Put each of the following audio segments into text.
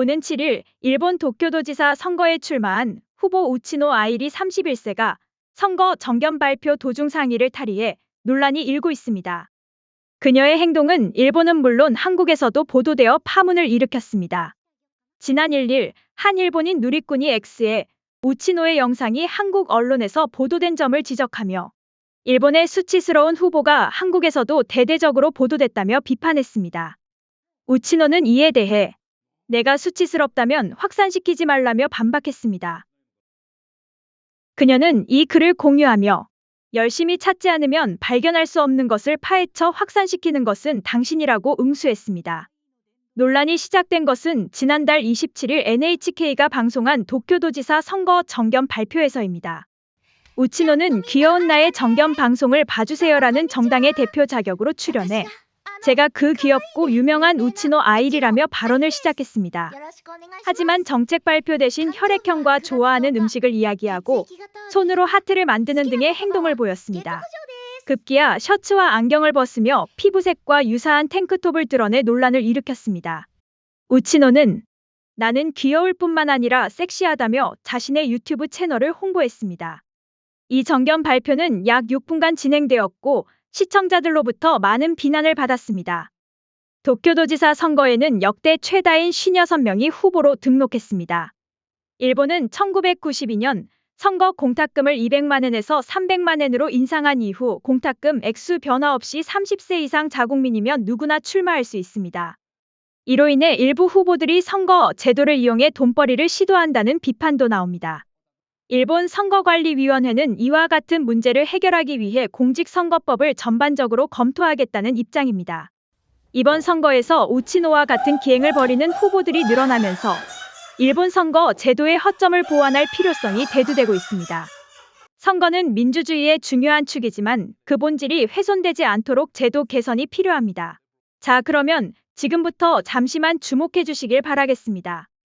오는 7일 일본 도쿄도지사 선거에 출마한 후보 우치노 아이리 31세가 선거 정견 발표 도중 상의를 탈의해 논란이 일고 있습니다. 그녀의 행동은 일본은 물론 한국에서도 보도되어 파문을 일으켰습니다. 지난 1일 한 일본인 누리꾼이 X에 우치노의 영상이 한국 언론에서 보도된 점을 지적하며 일본의 수치스러운 후보가 한국에서도 대대적으로 보도됐다며 비판했습니다. 우치노는 이에 대해 내가 수치스럽다면 확산시키지 말라며 반박했습니다. 그녀는 이 글을 공유하며 열심히 찾지 않으면 발견할 수 없는 것을 파헤쳐 확산시키는 것은 당신이라고 응수했습니다. 논란이 시작된 것은 지난달 27일 NHK가 방송한 도쿄도지사 선거 정견 발표에서입니다. 우치노는 귀여운 나의 정견 방송을 봐주세요라는 정당의 대표 자격으로 출연해 제가 그 귀엽고 유명한 우치노 아이리라며 발언을 시작했습니다. 하지만 정책 발표 대신 혈액형과 좋아하는 음식을 이야기하고 손으로 하트를 만드는 등의 행동을 보였습니다. 급기야 셔츠와 안경을 벗으며 피부색과 유사한 탱크톱을 드러내 논란을 일으켰습니다. 우치노는 나는 귀여울 뿐만 아니라 섹시하다며 자신의 유튜브 채널을 홍보했습니다. 이 정견 발표는 약 6분간 진행되었고 시청자들로부터 많은 비난을 받았습니다. 도쿄도지사 선거에는 역대 최다인 56명이 후보로 등록했습니다. 일본은 1992년 선거 공탁금을 200만 엔에서 300만 엔으로 인상한 이후 공탁금 액수 변화 없이 30세 이상 자국민이면 누구나 출마할 수 있습니다. 이로 인해 일부 후보들이 선거 제도를 이용해 돈벌이를 시도한다는 비판도 나옵니다. 일본 선거관리위원회는 이와 같은 문제를 해결하기 위해 공직선거법을 전반적으로 검토하겠다는 입장입니다. 이번 선거에서 우치노와 같은 기행을 벌이는 후보들이 늘어나면서 일본 선거 제도의 허점을 보완할 필요성이 대두되고 있습니다. 선거는 민주주의의 중요한 축이지만 그 본질이 훼손되지 않도록 제도 개선이 필요합니다. 자, 그러면 지금부터 잠시만 주목해 주시길 바라겠습니다.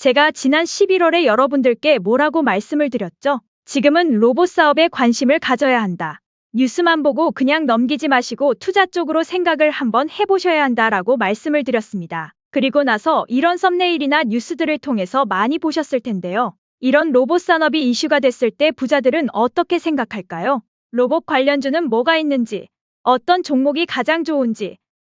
제가 지난 11월에 여러분들께 뭐라고 말씀을 드렸죠? 지금은 로봇 사업에 관심을 가져야 한다. 뉴스만 보고 그냥 넘기지 마시고 투자 쪽으로 생각을 한번 해보셔야 한다라고 말씀을 드렸습니다. 그리고 나서 이런 썸네일이나 뉴스들을 통해서 많이 보셨을 텐데요. 이런 로봇 산업이 이슈가 됐을 때 부자들은 어떻게 생각할까요? 로봇 관련주는 뭐가 있는지, 어떤 종목이 가장 좋은지,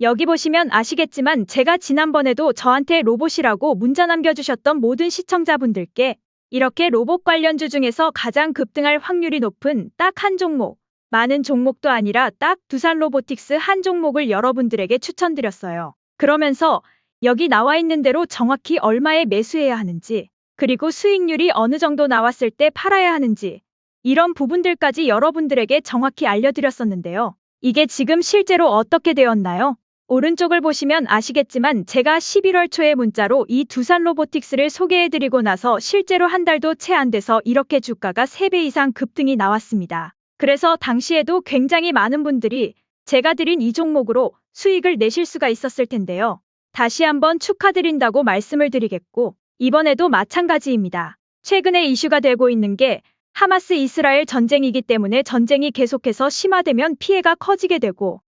여기 보시면 아시겠지만 제가 지난번에도 저한테 로봇이라고 문자 남겨주셨던 모든 시청자분들께 이렇게 로봇 관련주 중에서 가장 급등할 확률이 높은 딱 한 종목, 많은 종목도 아니라 딱 두산 로보틱스 한 종목을 여러분들에게 추천드렸어요. 그러면서 여기 나와 있는 대로 정확히 얼마에 매수해야 하는지, 그리고 수익률이 어느 정도 나왔을 때 팔아야 하는지, 이런 부분들까지 여러분들에게 정확히 알려드렸었는데요. 이게 지금 실제로 어떻게 되었나요? 오른쪽을 보시면 아시겠지만 제가 11월 초에 문자로 이 두산 로보틱스를 소개해드리고 나서 실제로 한 달도 채 안 돼서 이렇게 주가가 3배 이상 급등이 나왔습니다. 그래서 당시에도 굉장히 많은 분들이 제가 드린 이 종목으로 수익을 내실 수가 있었을 텐데요. 다시 한번 축하드린다고 말씀을 드리겠고 이번에도 마찬가지입니다. 최근에 이슈가 되고 있는 게 하마스 이스라엘 전쟁이기 때문에 전쟁이 계속해서 심화되면 피해가 커지게 되고